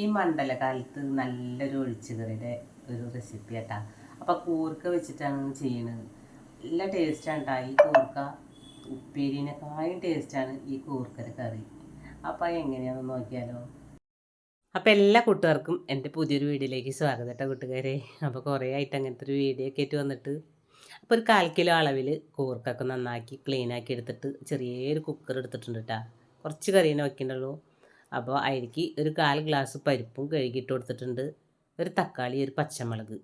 ഈ മണ്ഡലകാലത്ത് നല്ലൊരു ഒഴിച്ചുകറിയുടെ ഒരു റെസിപ്പി ആട്ടാ. അപ്പോൾ കൂർക്ക വെച്ചിട്ടാണ് ചെയ്യണത്. നല്ല ടേസ്റ്റാണ് ഈ കൂർക്ക ഉപ്പേരിനെക്കാളും ടേസ്റ്റാണ് ഈ കൂർക്കര കറി. അപ്പോൾ എങ്ങനെയാണെന്ന് നോക്കിയാലോ? അപ്പോൾ എല്ലാ കൂട്ടുകാർക്കും എന്റെ പുതിയൊരു വീഡിയോയിലേക്ക് സ്വാഗതം കേട്ടോ കൂട്ടുകാരെ. അപ്പോൾ കുറേ ആയിട്ട് അങ്ങനത്തെ ഒരു വീഡിയോ ഒക്കെ ആയിട്ട് വന്നിട്ട്. അപ്പോൾ ഒരു കാൽ കിലോ അളവിൽ കൂർക്കൊക്കെ നന്നാക്കി ക്ലീനാക്കി എടുത്തിട്ട് ചെറിയൊരു കുക്കർ എടുത്തിട്ടുണ്ട് കേട്ടോ കുറച്ച് കറിയെ വയ്ക്കണ്ടുള്ളൂ അപ്പോൾ അതിലേക്ക് ഒരു കാൽ ഗ്ലാസ് പരിപ്പും കഴുകിയിട്ട് കൊടുത്തിട്ടുണ്ട്. ഒരു തക്കാളി ഒരു പച്ചമുളക്.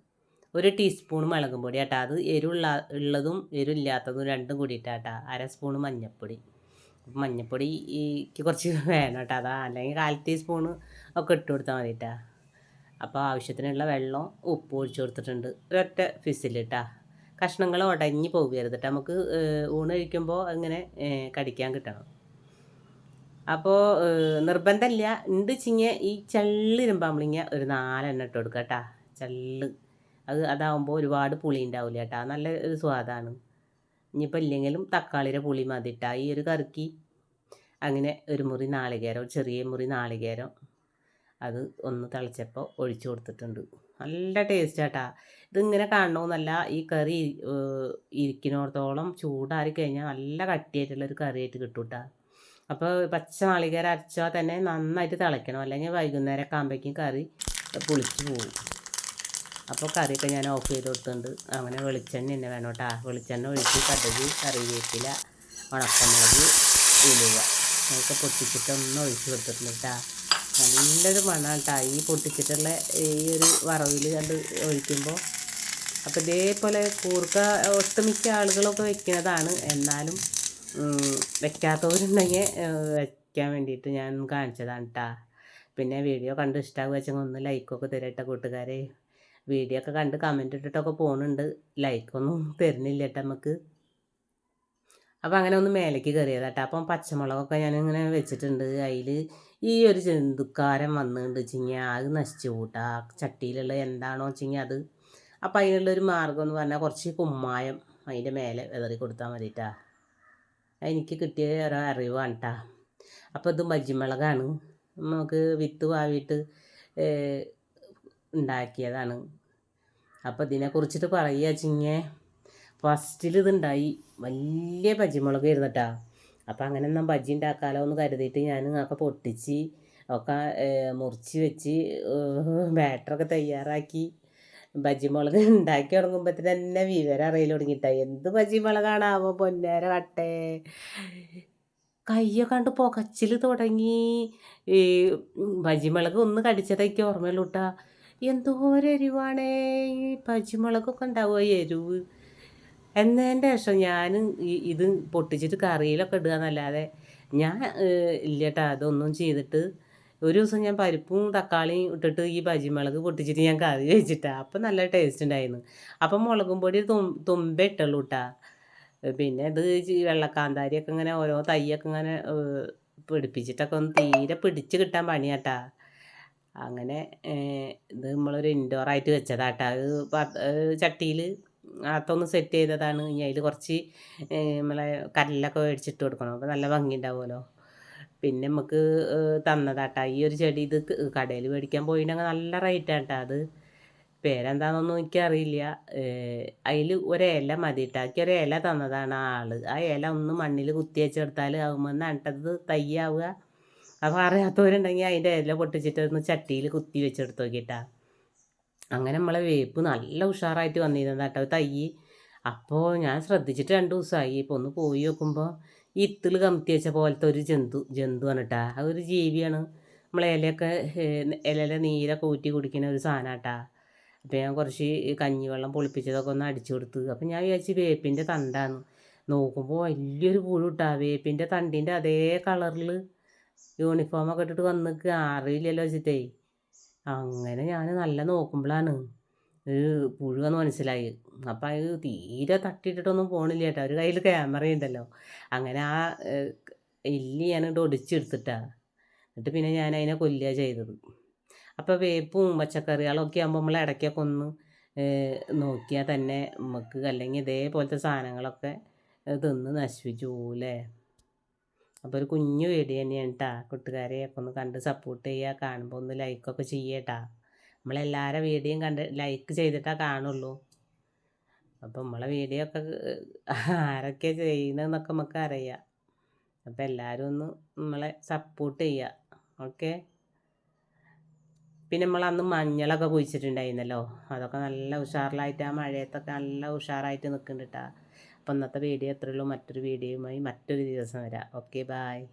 ഒരു ടീസ്പൂൺ മുളകും പൊടി ആട്ടാ അത് എരിവുള്ള ഉള്ളതും എരിവില്ലാത്തതും രണ്ടും കൂടിയിട്ടാട്ടാ. അര സ്പൂൺ മഞ്ഞൾപ്പൊടി മഞ്ഞൾപ്പൊടി ഈക്ക് കുറച്ച് വേണം കേട്ടോ അതാ. അല്ലെങ്കിൽ കാൽ ടീസ്പൂൺ ഒക്കെ ഇട്ട് കൊടുത്താൽ മതി കേട്ടാ അപ്പോൾ ആവശ്യത്തിനുള്ള വെള്ളം ഉപ്പ് ഒഴിച്ചു കൊടുത്തിട്ടുണ്ട്. ഒരൊറ്റ ഫിസിലിട്ടാ കഷ്ണങ്ങൾ ഉടഞ്ഞ് പോകരുത് നമുക്ക് ഊണ് കഴിക്കുമ്പോൾ അങ്ങനെ കടിക്കാൻ കിട്ടണം. അപ്പോൾ നിർബന്ധമില്ല. ഉണ്ട് ചിങ്ങ ഈ ചള്ളിരുമ്പാമ്പളിങ്ങ ഒരു നാലെണ്ണം ഇട്ട് കൊടുക്കുക കേട്ടാ. ചള്ള്. അത് അതാവുമ്പോൾ ഒരുപാട് പുളി ഉണ്ടാവില്ല കേട്ടാ. നല്ല ഒരു സ്വാദാണ്. ഇനിയിപ്പോൾ ഇല്ലെങ്കിലും തക്കാളിയുടെ പുളി മതി ഇട്ടാ ഈ ഒരു കറിക്ക് അങ്ങനെ ഒരു മുറി നാളികേരം ചെറിയ മുറി നാളികേരം അത് ഒന്ന് തിളച്ചപ്പോൾ ഒഴിച്ചു കൊടുത്തിട്ടുണ്ട്. നല്ല ടേസ്റ്റ് ആട്ടാ ഇതിങ്ങനെ കാണണമെന്നല്ല ഈ കറി ഏഹ്, ഇരിക്കുന്നിടത്തോളം ചൂടാറി കഴിഞ്ഞാൽ നല്ല കട്ടിയായിട്ടുള്ളൊരു കറിയായിട്ട് കിട്ടും കേട്ടോ അപ്പോൾ പച്ച നാളികേരം അരച്ചാൽ തന്നെ നന്നായിട്ട് തിളയ്ക്കണം. അല്ലെങ്കിൽ വൈകുന്നേരം ഒക്കെ ആകുമ്പോഴേക്കും കറി പുളിച്ച് പോകും അപ്പോൾ കറിയൊക്കെ ഞാൻ ഓഫ് ചെയ്ത് കൊടുത്തിട്ടുണ്ട്. അങ്ങനെ വെളിച്ചെണ്ണ തന്നെ വേണം കേട്ടോ. വെളിച്ചെണ്ണ ഒഴിച്ച് കടുക് കറിവേപ്പില ഉണക്കമുളക് ഉലുവ. അതൊക്കെ പൊട്ടിച്ചിട്ട് ഒന്ന് ഒഴിച്ച് കൊടുത്തിട്ടുണ്ട് കേട്ടോ. നല്ലൊരു മണമാണ് കേട്ടോ. ഈ പൊട്ടിച്ചിട്ടുള്ള ഈ ഒരു വറവിൽ കണ്ട് ഒഴിക്കുമ്പോൾ അപ്പോൾ ഇതേപോലെ കൂർക്ക ഒട്ടുമിക്ക ആളുകളൊക്കെ വെക്കുന്നതാണ്. എന്നാലും വെക്കാത്തവരുണ്ടെങ്കിൽ വെക്കാൻ വേണ്ടിയിട്ട് ഞാൻ കാണിച്ചതാണ് കേട്ടോ പിന്നെ വീഡിയോ കണ്ട് ഇഷ്ടമാകുക വെച്ചാൽ ഒന്ന് ലൈക്കൊക്കെ തരട്ടെ കൂട്ടുകാരെ. വീഡിയോ ഒക്കെ കണ്ട് കമന്റ് ഇട്ടിട്ടൊക്കെ പോകുന്നുണ്ട് ലൈക്കൊന്നും തരുന്നില്ല കേട്ടോ നമുക്ക് അപ്പോൾ അങ്ങനെ ഒന്ന് മേലേക്ക് കയറിയത് കേട്ടോ അപ്പം പച്ചമുളകൊക്കെ ഞാനിങ്ങനെ വെച്ചിട്ടുണ്ട്. അതിൽ ഈ ഒരു ജന്തുക്കാരൻ വന്നിട്ടുണ്ട് വെച്ചിങ്ങ അത് നശിച്ചു കൂട്ടാ ചട്ടിയിലുള്ള എന്താണോ വെച്ചിങ്ങ അത്. അപ്പം അതിനുള്ളൊരു മാർഗം എന്ന് പറഞ്ഞാൽ കുറച്ച് കുമ്മായം അതിന്റെ മേലെ വിതറി കൊടുത്താൽ മതിട്ടാ എനിക്ക് കിട്ടിയ ഒരു അറിവാണ് കേട്ടാ അപ്പോൾ ഇത് മജ്ജിമുളകാണ്. നമുക്ക് വിത്ത് വാവിയിട്ട് ഉണ്ടാക്കിയതാണ്. അപ്പോൾ ഇതിനെക്കുറിച്ചിട്ട് പറയുക ചിങ്ങേ. ഫസ്റ്റിൽ ഇതുണ്ടായി വലിയ പജിമുളക് ഇരുന്നിട്ടാ അപ്പോൾ അങ്ങനെ എന്നാൽ ബജ്ജി ഉണ്ടാക്കാലോ എന്ന് കരുതിയിട്ട് ഞാൻ ഒക്കെ പൊട്ടിച്ച് ഒക്കെ മുറിച്ച് വെച്ച് ബാറ്ററൊക്കെ തയ്യാറാക്കി. ബജ്ജിമുളക് ഉണ്ടാക്കി തുടങ്ങുമ്പോഴത്തേന് തന്നെ വിവരം അറിയൽ തുടങ്ങിയിട്ടാണ് എന്ത് ബജി മുളകാണാവോ പൊന്നേര കട്ടേ കയ്യൊക്കെ കണ്ട് പുകച്ചിൽ തുടങ്ങി. ഈ ബജിമുളക് ഒന്ന് കടിച്ചതൊക്കെ ഓർമ്മയുള്ളൂ കേട്ടാ എന്തോരം എരിവാണേ? ഈ പച്ചിമുളകൊക്കെ ഉണ്ടാവുമോ എരിവ്. എന്നതിന്റെ ശേഷം ഞാൻ ഇത് പൊട്ടിച്ചിട്ട് കറിയിലൊക്കെ ഇടുക എന്നല്ലാതെ ഞാൻ ഇല്ല അതൊന്നും ചെയ്തിട്ട് ഒരു ദിവസം ഞാൻ പരിപ്പും തക്കാളിയും ഇട്ടിട്ട് ഈ പച്ചിമുളക് പൊട്ടിച്ചിട്ട് ഞാൻ കറി വെച്ചിട്ടാ. അപ്പം നല്ല ടേസ്റ്റ് ഉണ്ടായിരുന്നു. അപ്പം മുളകും പൊടി തും തുമ്പ ഇട്ടുള്ളൂ കേട്ടാ പിന്നെ ഇത് വെള്ളക്കാന്താരിയൊക്കെ ഇങ്ങനെ ഓരോ തൈയൊക്കെ ഇങ്ങനെ പിടിപ്പിച്ചിട്ടൊക്കെ ഒന്ന് തീരെ പിടിച്ച് കിട്ടാൻ പണിയാട്ടാ. അങ്ങനെ ഇത് നമ്മളൊരു ഇൻഡോറായിട്ട് വെച്ചതാട്ടാ. അത് ചട്ടിയിൽ അകത്തൊന്ന് സെറ്റ് ചെയ്തതാണ്. ഇനി അതിൽ കുറച്ച് നമ്മളെ കല്ലൊക്കെ മേടിച്ചിട്ട് കൊടുക്കണം. അപ്പോൾ നല്ല ഭംഗി ഉണ്ടാവുമല്ലോ. പിന്നെ നമുക്ക് തന്നതാട്ടാ. ഈ ഒരു ചെടി ഇത് കടയിൽ മേടിക്കാൻ പോയിട്ടുണ്ടെങ്കിൽ നല്ല റേറ്റാട്ടാ അത്. പേരെന്താണെന്നൊന്നും എനിക്കറിയില്ല. അതിൽ ഒരില മതിയിട്ടാക്കി ഇല തന്നതാണ് ആ ആൾ. ആ ഇല ഒന്ന് മണ്ണിൽ കുത്തി വെച്ചെടുത്താൽ ആകുമ്പോൾ നട്ടത് തയ്യാവുക. അപ്പോൾ അറിയാത്തവരുണ്ടെങ്കിൽ അതിന്റെ ഇല പൊട്ടിച്ചിട്ട് ഒന്ന് ചട്ടിയിൽ കുത്തി വെച്ചെടുത്ത് നോക്കിയിട്ടാ അങ്ങനെ നമ്മളെ വേപ്പ് നല്ല ഉഷാറായിട്ട് വന്നിരുന്നത് കേട്ടോ തൈ അപ്പോൾ ഞാൻ ശ്രദ്ധിച്ചിട്ട് രണ്ട് ദിവസമായി ഇപ്പോൾ ഒന്ന് പോയി നോക്കുമ്പോൾ ഇത്തിൾ കമത്തി വെച്ച പോലത്തെ ഒരു ജന്തു ജന്തുവാണ് കേട്ടാ അത് ഒരു ജീവിയാണ്. നമ്മളെ ഇലയൊക്കെ ഇലയിലെ നീരൊക്കെ ഊറ്റി കുടിക്കുന്ന ഒരു സാധനം കേട്ടാ അപ്പോൾ ഞാൻ കുറച്ച് കഞ്ഞിവെള്ളം പൊളിപ്പിച്ചതൊക്കെ ഒന്ന് അടിച്ചു കൊടുത്ത്. അപ്പം ഞാൻ വിചാരിച്ച് വേപ്പിന്റെ തണ്ടാന്ന്. നോക്കുമ്പോൾ വലിയൊരു പുഴു ഇട്ടാ വേപ്പിന്റെ തണ്ടിന്റെ അതേ കളറിൽ യൂണിഫോമൊക്കെ ഇട്ടിട്ട് വന്നിക്ക് അറിയില്ലല്ലോ വെച്ചിട്ടേ. അങ്ങനെ ഞാൻ നല്ല നോക്കുമ്പോഴാണ് ഒരു പുഴുവെന്ന് മനസ്സിലായി. അപ്പം അത് തീരെ തട്ടിയിട്ടിട്ടൊന്നും പോണില്ല കേട്ടോ. ഒരു കയ്യിൽ ക്യാമറ ഉണ്ടല്ലോ അങ്ങനെ ആ എല്ലി ഞാനിട്ട് ഒടിച്ചെടുത്തിട്ടാ. എന്നിട്ട് പിന്നെ ഞാൻ അതിനെ കൊല്ലുക ചെയ്തത്. അപ്പോൾ വേപ്പും പച്ചക്കറികളൊക്കെ ആകുമ്പോൾ നമ്മൾ ഇടയ്ക്കൊക്കെ ഒന്ന് നോക്കിയാൽ തന്നെ നമുക്ക് അല്ലെങ്കിൽ ഇതേപോലത്തെ സാധനങ്ങളൊക്കെ തിന്ന് നശിപ്പിച്ചു പോകൂലേ അപ്പോൾ ഒരു കുഞ്ഞു വീഡിയോ തന്നെയാണ് കേട്ടാ കൂട്ടുകാരെ ഒക്കെ ഒന്ന് കണ്ട് സപ്പോർട്ട് ചെയ്യുക കാണുമ്പോൾ ഒന്ന് ലൈക്കൊക്കെ ചെയ്യട്ടാ. നമ്മളെല്ലാവരും വീഡിയോയും കണ്ട് ലൈക്ക് ചെയ്തിട്ടാ കാണുള്ളൂ. അപ്പം നമ്മളെ വീഡിയോ ഒക്കെ ആരൊക്കെ ചെയ്യുന്നതെന്നൊക്കെ നമുക്ക് അറിയാം. അപ്പം എല്ലാവരും ഒന്ന് നമ്മളെ സപ്പോർട്ട് ചെയ്യുക ഓക്കെ പിന്നെ നമ്മൾ അന്ന് മഞ്ഞളൊക്കെ കുഴിച്ചിട്ടുണ്ടായിരുന്നല്ലോ? അതൊക്കെ നല്ല ഉഷാറിലായിട്ട് ആ മഴയത്തൊക്കെ നല്ല ഉഷാറായിട്ട് നിൽക്കുന്നുണ്ട് കേട്ടോ അപ്പം ഇന്നത്തെ വീഡിയോ എത്രയുള്ളൂ മറ്റൊരു വീഡിയോയുമായി മറ്റൊരു ദിവസം വരാം. Okay bye